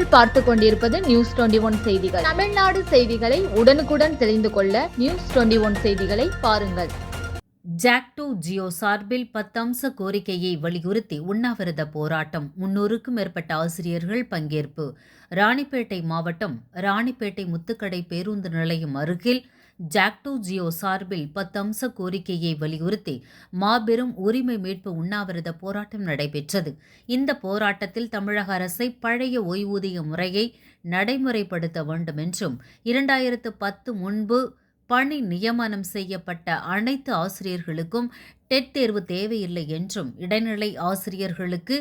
நீங்கள் பார்த்து கொண்டிருப்பது நியூஸ் டுவெண்டி ஒன் செய்திகள். தமிழ்நாடு செய்திகளை உடனுக்குடன் தெரிந்து கொள்ள நியூஸ் டுவெண்டி ஒன் செய்திகளை பாருங்கள். ஜாக்டோ ஜியோ சார்பில் பத்தம்ச கோரிக்கையை வலியுறுத்தி உண்ணாவிரத போராட்டம். முன்னூறுக்கும் மேற்பட்ட ஆசிரியர்கள் பங்கேற்பு. ராணிப்பேட்டை மாவட்டம் ராணிப்பேட்டை முத்துக்கடை பேருந்து நிலையம் அருகில் ஜாக்டோ ஜியோ சார்பில் பத்தம்ச கோரிக்கையை வலியுறுத்தி மாபெரும் உரிமை மீட்பு உண்ணாவிரத போராட்டம் நடைபெற்றது. இந்த போராட்டத்தில் தமிழக அரசை பழைய ஓய்வூதிய முறையை நடைமுறைப்படுத்த வேண்டும் என்றும் இரண்டாயிரத்து பத்து முன்பு பணி நியமனம் செய்யப்பட்ட அனைத்து ஆசிரியர்களுக்கும் டெட் தேர்வு தேவையில்லை என்றும் இடைநிலை ஆசிரியர்களுக்கு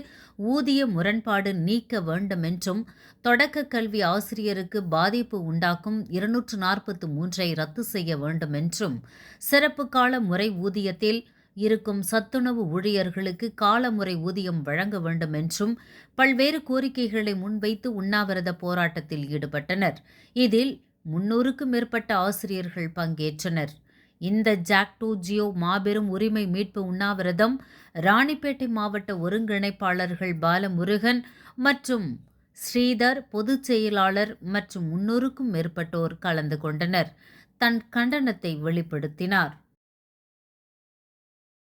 ஊதிய முரண்பாடு நீக்க வேண்டும் என்றும் தொடக்க கல்வி ஆசிரியருக்கு பாதிப்பு உண்டாக்கும் இருநூற்று நாற்பத்து மூன்றை ரத்து செய்ய வேண்டும் என்றும் சிறப்பு கால முறை ஊதியத்தில் இருக்கும் சத்துணவு ஊழியர்களுக்கு காலமுறை ஊதியம் வழங்க வேண்டும் என்றும் பல்வேறு கோரிக்கைகளை முன்வைத்து உண்ணாவிரத போராட்டத்தில் ஈடுபட்டனர். இதில் முன்னூறுக்கும் மேற்பட்ட ஆசிரியர்கள் பங்கேற்றனர். இந்த ஜாக்டோ ஜியோ மாபெரும் உரிமை மீட்பு உண்ணாவிரதம் ராணிப்பேட்டை மாவட்ட ஒருங்கிணைப்பாளர்கள் பாலமுருகன் மற்றும் ஸ்ரீதர் பொதுச் செயலாளர் மற்றும் முன்னூறுக்கும் மேற்பட்டோர் கலந்து கொண்டனர். தன் கண்டனத்தை வெளிப்படுத்தினார்.